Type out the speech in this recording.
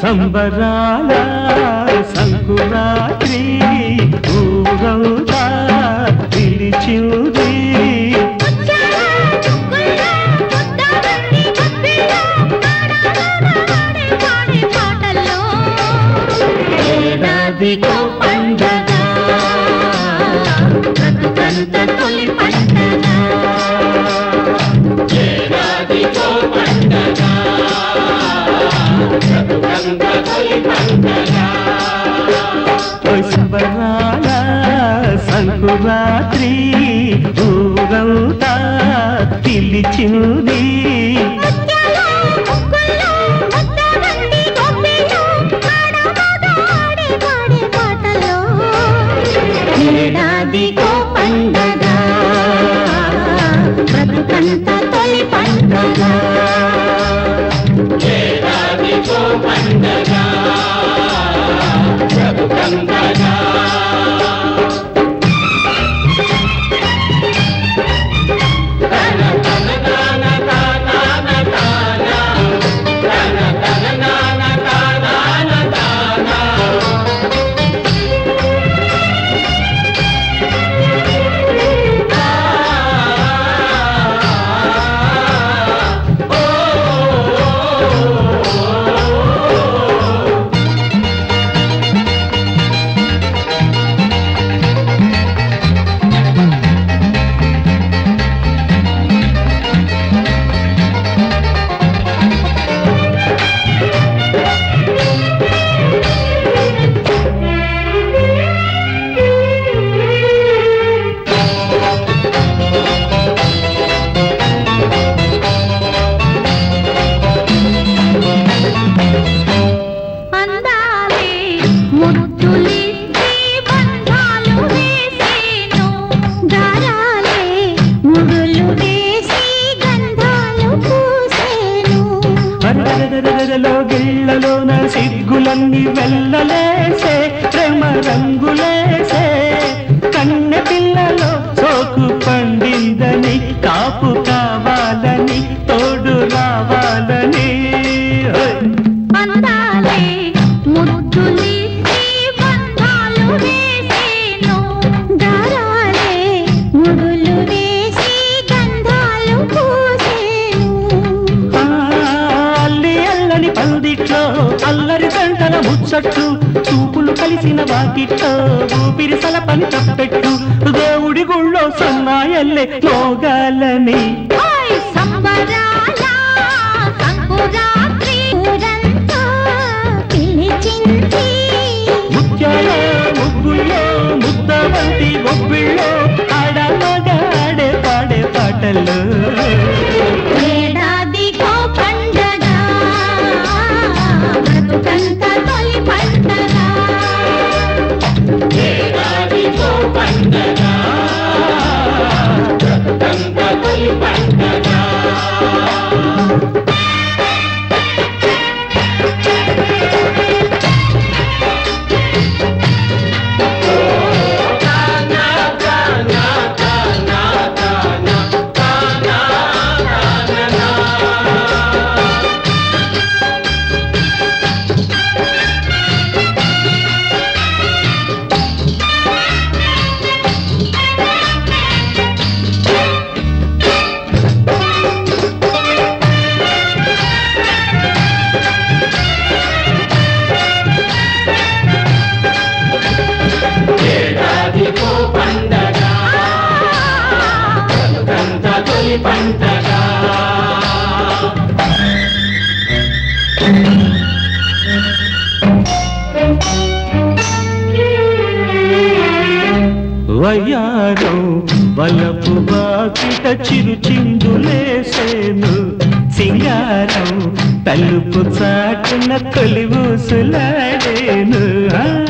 సంబరాల పండగ పండగ తొలి శివరాల పిలిచింది. well. జట్టు చూపులు కలిసిన వాకిట్లో ఊపిరి సలపని తప్పెట్టు. దేవుడి గుళ్ళో సన్నాయల్లే మోగాలని ముద్దవంతి బొబ్బిళ్ళో ఆడ మగాడే పాడే పాటల్లో Bang, bang. ఉండగా వయ్యారం వలపు బాకిట చిరు చిందులేసేను సింగారం తలుపు చాటున తొలి ఊసులాడేను. ఆ.